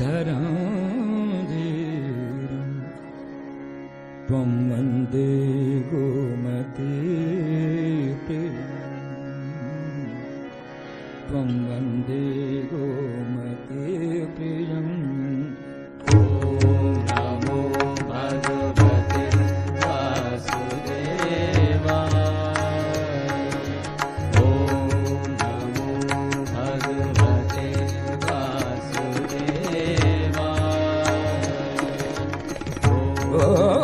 തരാതീരും ത്വം വന്ദേ ഗോമതീ ത്വം വന്ദേ go Oh.